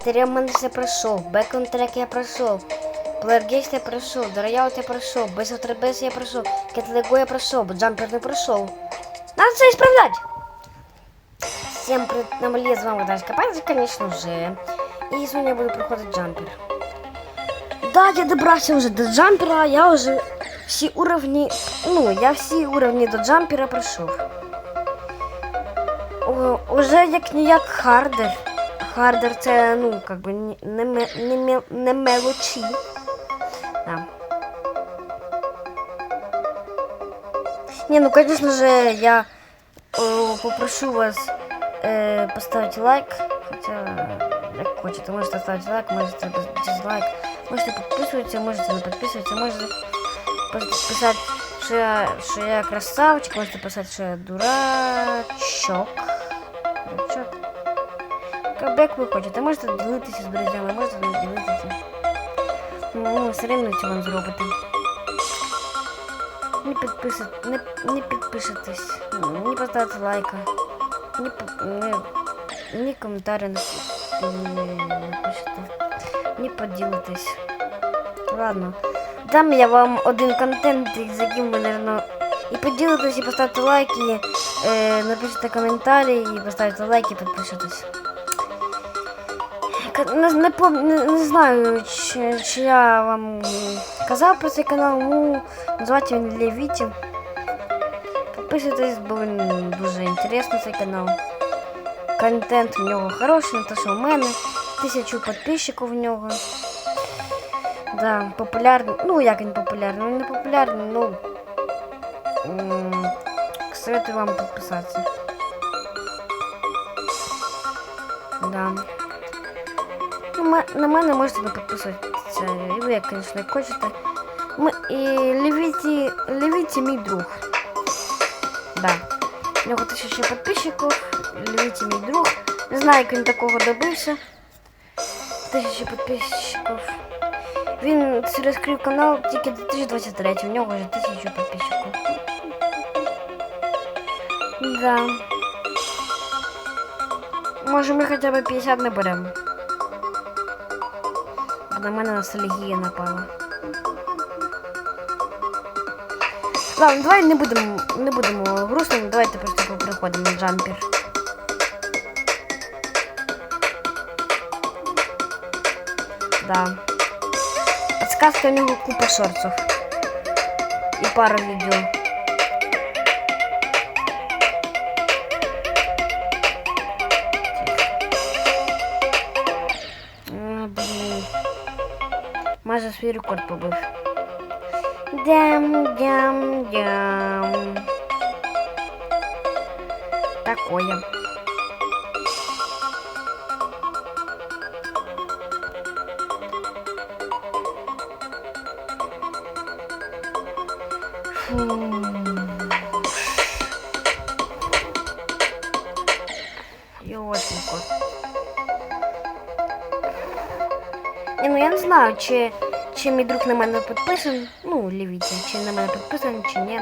Стереомен я пройшов, бекон трек я пройшов, плеергейст я пройшов, дорояут я пройшов, без отребес я пройшов, кетлего я пройшов, джампер не пройшов. Надо це исправлять! Всем привет, на Мале, з вами Дашка конечно же. І сьогодні я буду проходити джампер. Да, я добрався вже до джампера, я вже всі уровні, ну, я всі уровні до джампера пройшов. О, уже як ніяк хардер. Хардер це, ну, как бы не, не, ме- не, ме- не мелочі. Да. Не, ну, конечно же, я э, попрошу вас э, поставить лайк, хотя, як хочете, можете ставити лайк, можете без- дизлайк, можете підписуватися, можете не підписуватися, можете писати, що я, що я красавчик, можете писати, що я дурачок. Дурачок. Як, ви хочете, можете ділитися з друзями, можете не ділитися. Ну, все рівно це вам зробити. Не підписуй, не, не підпишитесь, не поставити лайка, не, не, коментарі не, не напишете, не поділитесь. Ладно. Дам я вам один контент, з яким ви, наверное, і поділитесь, і поставте лайк, і е, напишіть коментарі, і поставите лайк, і підпишитесь. Не, не, не, не знаю, чи, чи я вам казав про цей канал, ну, назвати він Левіті. Підписуйтесь, бо він дуже інтересний цей канал. Контент в нього хороший, не те, що в мене. Тисячу підписчиків в нього. Да, популярний. Ну, як він популярний? Він не популярний, ну. Советую вам підписатися. Да. На мене можете не підписуватися. І ви, як, звісно, як хочете. Ми, і Левіті, Левіті мій друг. Да. У нього тисяча підписчиків. Левіті мій друг. Не знаю, як він такого добився. Тисяча підписчиків. Він розкрив канал тільки 2023, у нього вже тисячу підписчиків. Да. Може ми хоча б 50 не беремо. Бо На мене ностальгія напала. Ладно, давай не будемо не будемо грустними, давайте просто переходимо на джампер. Да. Подсказка у него купа шорцев. И пара видео. Свій рекорд побив. Дям, дям, дям. Такое. Йошенько. Ні, ну я не знаю, чи, чи мій друг на мене підписаний. Ну, лівіться, чи на мене підписаний, чи ні.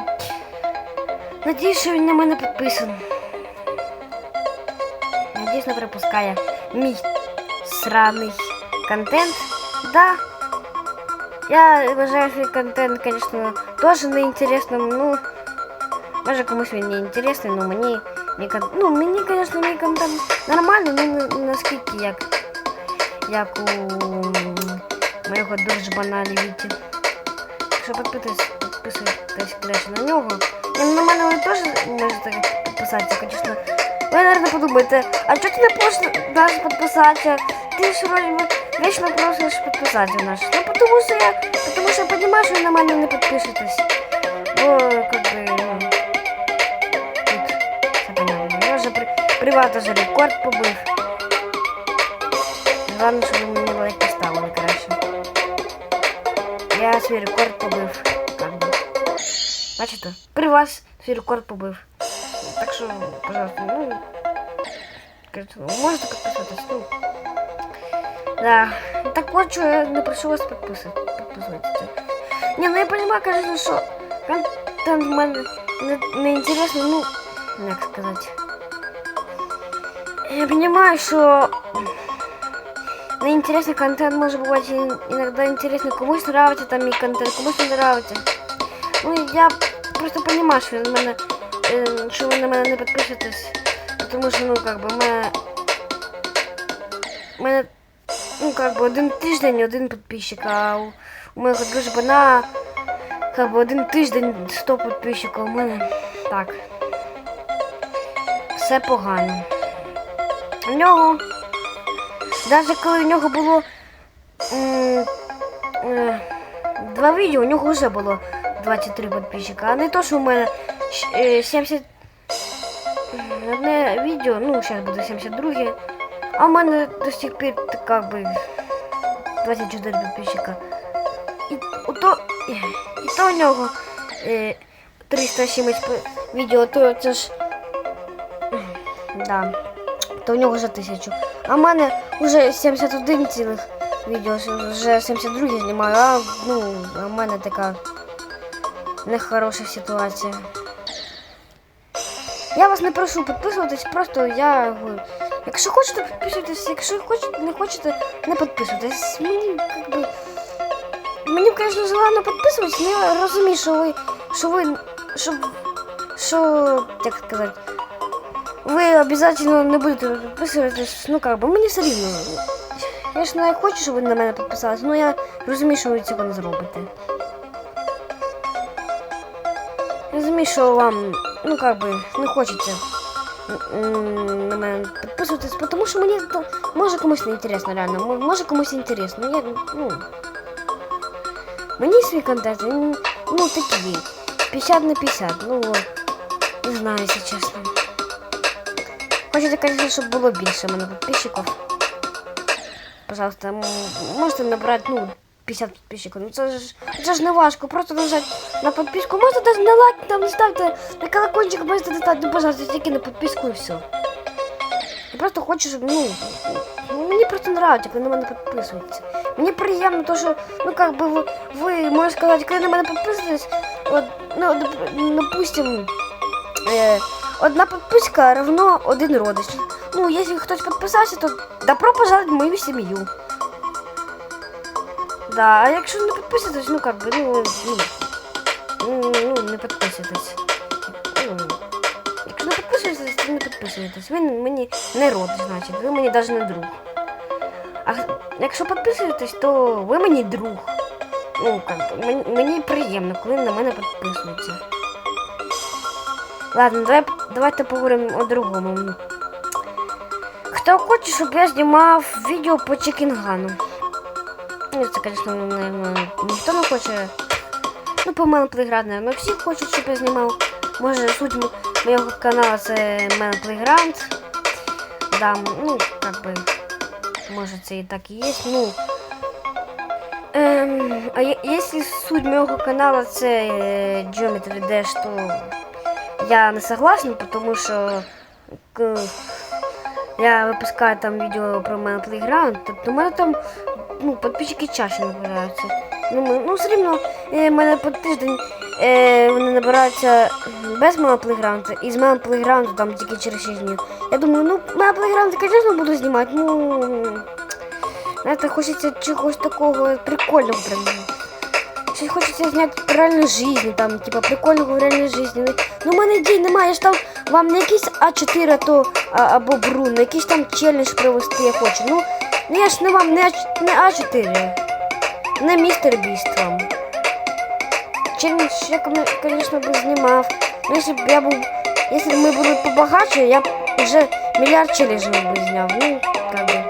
Надіюсь, що він на мене підписаний. Надіюсь, не пропускає мій сраний контент. Да. Я вважаю свій контент, звісно, теж неінтересним. Ну, може комусь він не інтересний, але мені, мій кон... ну, мені, звісно, мій контент нормальний, ну не наскільки як, як у моєго дружбана Лівіті. Якщо підписуйтесь, підписуйтесь краще на нього. І на мене ви теж можете підписатися, звісно. Ви, наверное, подумаєте, а чого ти не просиш нас підписатися? Ти ж вроде би вічно просиш підписатися наш. Ну, тому що я, тому що я розумію, що ви на мене не підпишетесь. Бо, как бы, ну, тут, все понятно. Я вже при, приват вже рекорд побив. Головне, щоб ви Я свій рекорд побив. Как би. Бачите? При вас свій рекорд побив. Так що, пожалуйста, ну, кажуть, можете підписатись, ну. Да. Так от, що я не прошу вас підписати. Підписуйтесь. Не, ну я понимаю, конечно, що контент в мене не, не интересно, ну, як сказати. Я понимаю, що неинтересный контент может бывать и- иногда интересный. Комусь нравится там и контент, комусь не нравится. Ну, я просто понимаю, що ви на мене, е, що ви на мене не підпишетесь. Тому що, ну, как би, мене, мене, ну, как би, один тиждень, один підписчик, а у, у моєго дружбана, как би, один тиждень 100 підписчиків, у мене так. Все погано. У нього, навіть коли в нього було м, е, два відео, у нього вже було 23 підписчика, а не то, що у мене е, 70 одне відео, ну, зараз буде 72, а в мене до сих пір как би 24 підписчика. І у то, і, і то у нього е, 300 чимось пи- відео, то це ж. Да. То у нього вже тисячу. А в мене вже 71 цілих відео, вже 72 знімаю, а ну, в мене така нехороша ситуація. Я вас не прошу підписуватись, просто я говорю, якщо хочете підписуйтесь, якщо хочете, не хочете, не підписуйтесь. Мені как би. Мені, звісно, желано підписуватись, але я розумію, що ви. що ви. що. що. як сказати. Ви обов'язково не будете підписуватись, ну как би, мені все рівно. Я ж не хочу, щоб ви на мене підписалися, але я розумію, що ви цього не зробите. Розумію, що вам, ну как би, не хочеться на мене підписуватись, тому що мені може комусь не інтересно, реально, мо- може комусь інтересно. Я, ну, мені свій контент, ну такий, 50 на 50, ну от, не знаю, якщо чесно. Хочете, звісно, щоб було більше мене підписчиків. Пожалуйста, можете набрати, ну, 50 підписчиків. Ну це ж це ж не важко, просто нажати на підписку. Можете навіть на лайк там ставте, на колокольчик можете достати, ну, пожалуйста, тільки на підписку і все. Я просто хочу, щоб, ну, мені просто нравиться, коли на мене підписуються. Мені приємно, то, що, ну, как би, ви, ви можете сказати, коли на мене підписуєтесь, от, ну, допустим, е, одна підписка равно один родич. Ну, якщо хтось підписався, то добро пожаловать в мою сім'ю. Да, а якщо не підписуєтесь, ну как би, ну, ну, ну, ну не підписуйтесь. Ну, якщо не підписуєтесь, то не підписуєтесь. Ви мені не родич, значить, ви мені навіть не друг. А якщо підписуєтесь, то ви мені друг. Ну, как мені приємно, коли на мене підписуються. Ладно, давай, давайте поговоримо о другому. Хто хоче, щоб я знімав відео по Чекінгану? Ну, це, звісно, ніхто не хоче. Ну, по мене Playground, наверное, всі хочуть, щоб я знімав. Може, суть мо- моєго каналу це мене Playground. Да, ну, как би, може це і так і є. Ну, Ем, а е- якщо суть моєго каналу це е, Geometry Dash, то я не согласен, потому що я випускаю там відео про мене Playground, тобто у мене там ну, підписчики чаще набираються. Ну, ми- ну все рівно в мене по тиждень е, вони набираються без мого плейграунду, і з мого плейграунду там тільки через 6 днів. Я думаю, ну мене плейграунд, звісно, буду знімати, ну. Знаєте, хочеться чогось такого прикольного прям. Щось хочеться зняти реальну жизнь, там, типа прикольного в реальній житті. Ну, у мене ідей немає, ж там вам не якийсь А4 а то, а, або Брун, якийсь там челендж провести я хочу. Ну, ну я ж не вам не, А- не А4, не містер Біст вам. Челендж я, звісно, би знімав. Ну, якщо б я був, якщо б ми були побагатше, я б вже мільярд челенджів би зняв. Ну, как бы.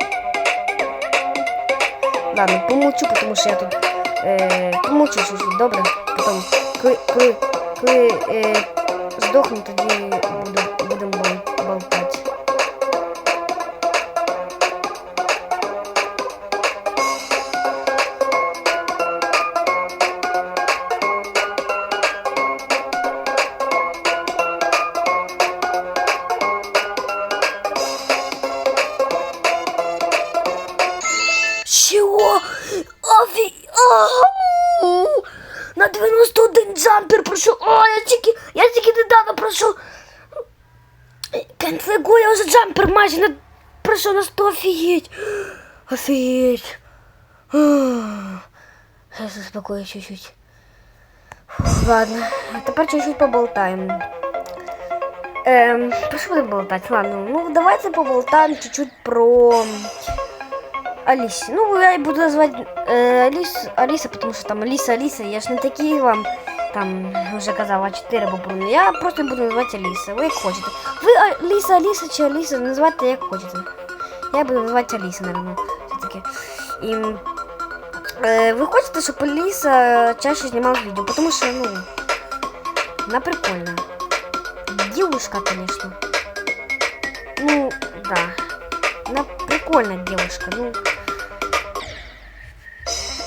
Ладно, помолчу, потому что я тут помолчу чуть-чуть, добре. Потом, коли, коли, коли э, здохну, тоді 91 джампер пройшов. О, я тільки, я тільки недавно пройшов. Кенфего, я вже джампер майже на... пройшов на 100 офігеть. Офигеть. Сейчас успокоюсь чуть-чуть. Ладно, тепер чуть-чуть поболтаємо. Ем, про що будемо болтати? Ладно, ну давайте поболтаємо чуть-чуть про Аліс. Ну, я буду називати е, Аліс, Аліса, тому що там Аліса, Аліса, я ж не такий вам там вже казав А4 бабуни. Я просто буду називати Аліса. Ви як хочете. Ви Аліса, Аліса чи Аліса називайте як хочете. Я буду називати Аліса, наверное, все-таки. І е, ви хочете, щоб Аліса чаще знімала відео, тому що, ну, вона прикольна. Девушка, конечно. Ну, прикольная девушка. Ну,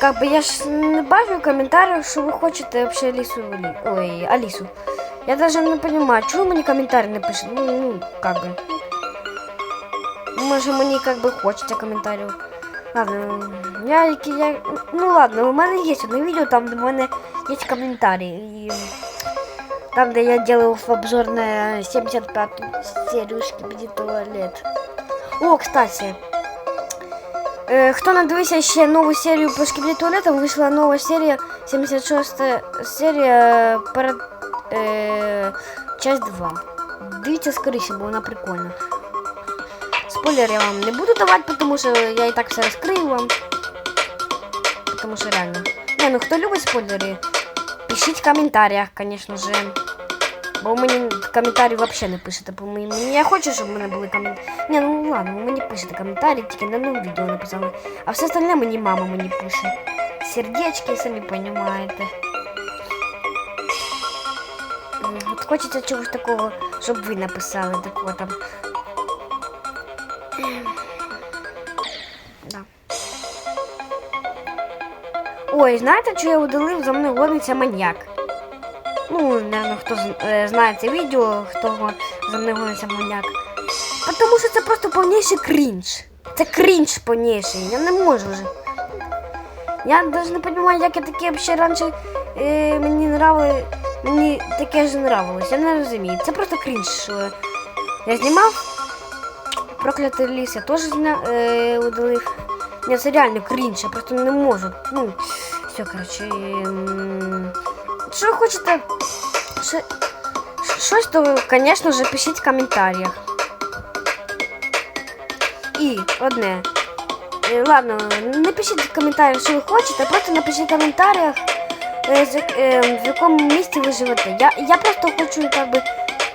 как бы я ж не бачу комментариев, что вы хочете вообще Алису, Али- ой, Алису. Я даже не понимаю, чего мені комментарий не пишет. Ну, ну, как бы. Може мені как бы хочеться коментарів. Ладно, я, які- я, ну ладно, у мене є одне відео, там де в мене є коментарі. І там, де я делаю обзор на 75-ю серию Шкибиди Туалет. О, кстати. Е, Хто не дивився ще нову серію по Шкібіді Туалетам, вийшла нова серія, 76 серія перед е, часть 2. Дивіться скоріше, бо вона прикольна. Спойлер я вам не буду давати, тому що я і так все розкрию вам. Тому що реально. Не, ну хто любить спойлери, пишіть в коментарях, звісно же. Бо мені коментарі взагалі не пишете. Бо мені, мені я хочу, щоб в мене були коментарі. Ні, ну ладно, ви мені пишете коментарі, тільки на новому відео написали. А все остальне мені мама мені пише. Сердечки, самі розумієте. М, От хочеться чогось такого, щоб ви написали, такого там. Да. Ой, знаєте, що я удалив за мною гониться маньяк? Ну, наверное, хто е, знає це відео, хто за мною гониться маньяк. Тому що це просто повніший крінж. Це крінж повніший. Я не можу вже. Я навіть не розумію, як я таке взагалі раніше е, мені нравили. Мені таке ж нравилось. Я не розумію. Це просто крінж. що Я знімав. Проклятий ліс я теж зня... е, удалив. Ні, це реально крінж, я просто не можу. Ну, все, коротше. ем, Що ви хочете? Щось, то, звісно ж, пишіть в коментарях. І одне. Е, Ладно, не пишіть в коментарях, що ви хочете, просто напишіть в коментарях, як- е, в якому місті ви живете. Я, я просто хочу, как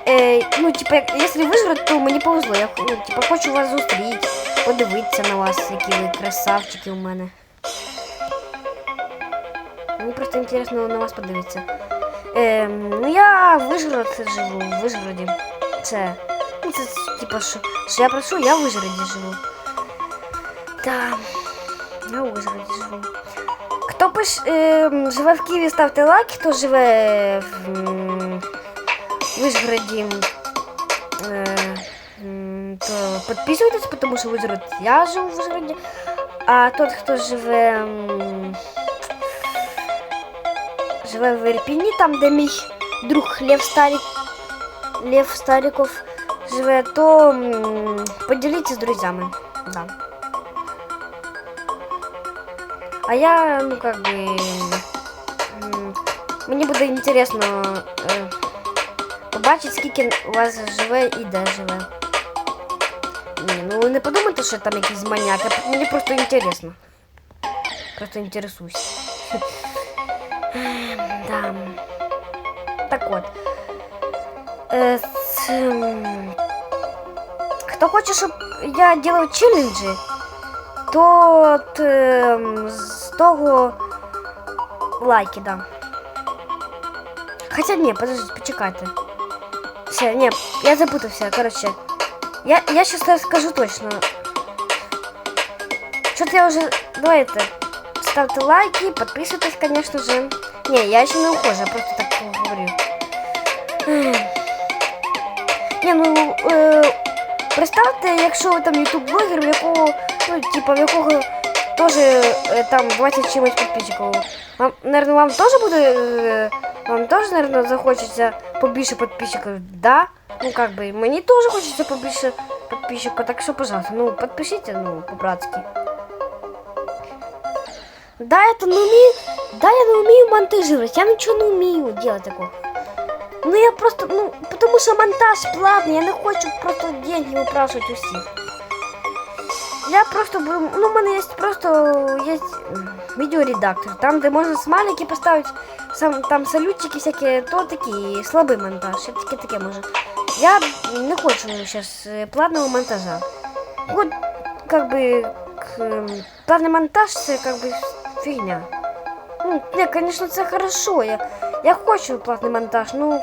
е, ну, типа, як- якщо виживете, то мені повезло. Я ну, типа, хочу вас зустріти, подивитися на вас, які ви красавчики у мене. Мені просто інтересно на вас подивитися. Ем, ну я в Вишгород живу, в Вишгороді. Це. Ну, це типа, що, що я прошу, я в Вишгороді живу. Так. Я у Вишгороді живу. Хто пиш, ем, живе в Києві, ставте лайк, хто живе в м, Вишгороді. Е, м, то підписуйтесь, тому що Вишгород я живу в Вишгороді. А тот, хто живе. м, живе в Ірпіні, там, де мій друг Лев Старик, Лев Стариков живе, то м, поділіться з друзями. Да. А я, ну как бы, м, мені буде інтересно е, побачити, скільки у вас живе і де живе. Ні, ну не подумайте, що там якийсь маняк, а мені просто інтересно. Просто інтересуюсь. Да. Так от. Е, з, м, Хто хоче, щоб я делав челенджі, то от, ем, з того лайки дам. Хоча ні, подождите, почекайте. Все, ні, я запутався, короче. Я, я сейчас скажу точно. Что-то я уже... Давайте, ставьте лайки, подписывайтесь, конечно же. Не, я еще не ухожу, я просто так говорю. Не, ну, е, представте, якщо ви там ютуб-блогер, в якого, ну, типа, в якого теж е, там 20 чимось підписчиків. Вам, наверное, вам теж буде, е, вам теж, наверное, захочеться побільше підписчиків, да? Ну, как бы, мені теж хочеться побільше підписчиків, так що, пожалуйста, ну, підпишіться, ну, по-братськи. Да, это не умею, да, я не умею монтажировать, я ничего не умею делать такого. Ну я просто, ну, потому что монтаж платный, я не хочу просто деньги выпрашивать у всех. Я просто, беру- ну, у мене є просто є відеоредактор, там, де можна смайлики поставити, сам, там салютчики всякі, то такий слабий монтаж, я тільки таке можу. Я не хочу зараз платного монтажа. Вот, как бы, к, ем, платный монтаж, це как бы фигня. Ну, не, конечно, це хорошо, я, я хочу платний монтаж, ну...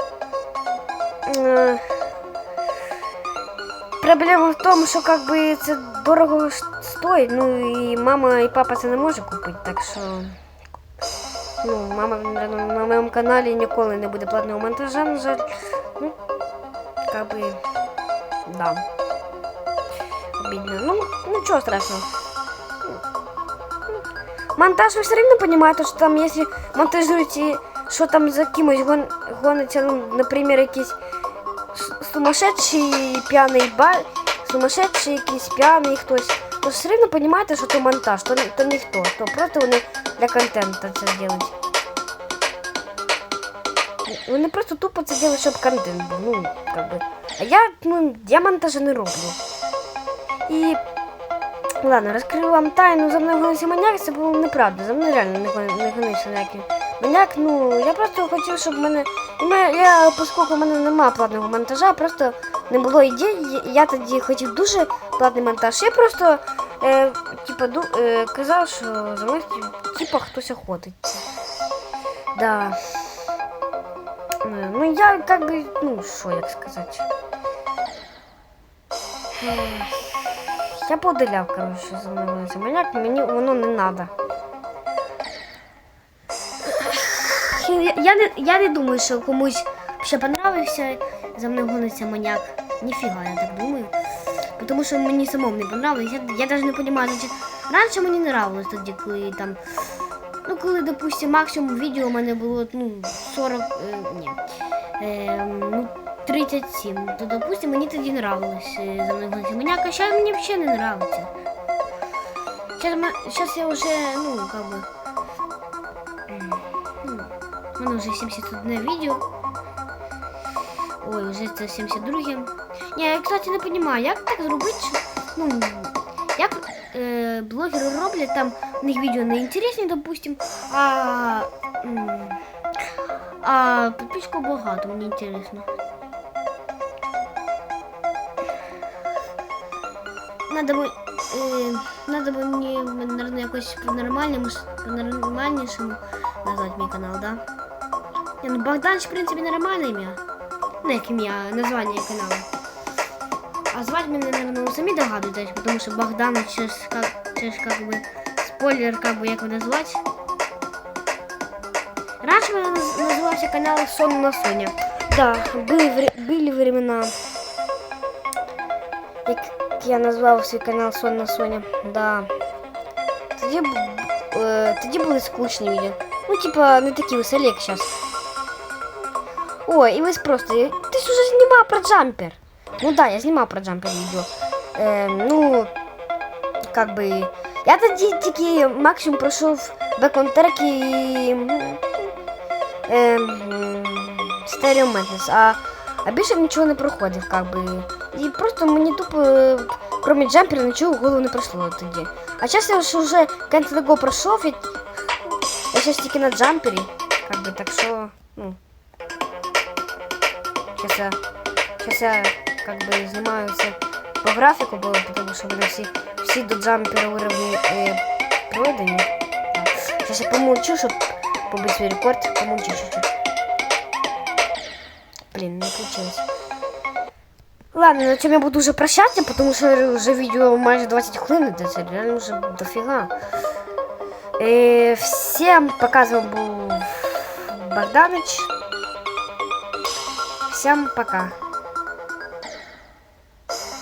Е, Проблема в тому, що как би це дорого стоїть, ну і мама і папа це не може купити, так що. Ну, мама на моєму каналі ніколи не буде платного монтажа, на жаль. Ну, как би. Да. Обідно. Ну, нічого страшного. Монтаж ви все рівно розумієте, що там, якщо монтажуєте, що там за кимось гон, гониться, ну, наприклад, якийсь сумасшедший п'яний бар, сумасшедший якийсь п'яний хтось, то все рівно розумієте, що то монтаж, то, то ніхто, то просто вони для контенту це роблять. Вони просто тупо це роблять, щоб контент був, ну, как би. А я, ну, я монтажа не роблю. І Ладно, розкрию вам тайну, за мною гонився маньяк, це було неправда. За мною реально не, гон- не гонився ніякий маньяк. Ну, я просто хотів, щоб мене. Я, оскільки в мене немає платного монтажа, просто не було ідей. Я тоді хотів дуже платний монтаж. Я просто е, типа, ду, е, казав, що за мною типа хтось охотиться. Да. Е, Ну, я как бы, ну, що як сказати. Я поудаляв, коротше, за мною цей маньяк, мені воно не треба. Я, не, я не думаю, що комусь ще понравився за мною гониться маньяк. Ніфіга, я так думаю. Тому що мені самому не понравилось. Я, я навіть не розумію, значить, раніше мені не нравилось тоді, коли там. Ну, коли, допустим, максимум відео у мене було ну, 40. Е, ні. Е, ну, 37. То, допустим, мені тоді нравилось е, за мною гониться маньяк, а зараз мені взагалі не нравиться. Сейчас я уже, ну, как бы... ну, У мене вже 71 відео. Ой, вже це 72. Ні, я, кстати, не розумію, як так зробити, ну, як е, блогери роблять, там у них відео не допустим, а, а підписчиків багато, мені інтересно. Надо бы, э, надо бы мне, наверное, якось по-нормальному, по-нормальнейшему назвать мой канал, да? Не, ну Богданч, в принципе, нормальное имя. Ну, як ім'я, название канала. А звать мене, наверное, ви самі догадуєтесь, потому що Богдан, це ж как, це ж как бы, спойлер, как бы, як його назвати. Раньше мене наз- називався канал Сон на Соня. Да, були, вре- були времена. Як я назвав свій канал Сон на Соня. Да. Тоді, б- е, тоді були скучні відео. Ну, типа, не такі веселі, як зараз. Ой, і ви просто. Ти ж уже знімав про джампер. Ну да, я знімав про джампер відео. Е, ну, как би. Я тоді тільки максимум пройшов бекон-трек і. Ем, Stereo Madness, а, а більше нічого не проходив, как би. І просто мені тупо, е, кроме джампера, нічого в голову не прийшло тоді. А зараз я ж вже Кент Лего пройшов, і я зараз тільки на джампері, как би, так що, ну. Сейчас я, сейчас я, как бы, знімаю це по графіку, бо, тому що вони всі, всі до джампера уровні е, пройдені. Сейчас я помолчу, щоб побити свій рекорд, помолчу чуть-чуть. Блин, не включилось. Ладно, на цьому я буду вже прощатися, тому що вже відео майже 20 хвилин, це реально вже дофіга. Е, всім пока, з вами був Богданич. Всем пока.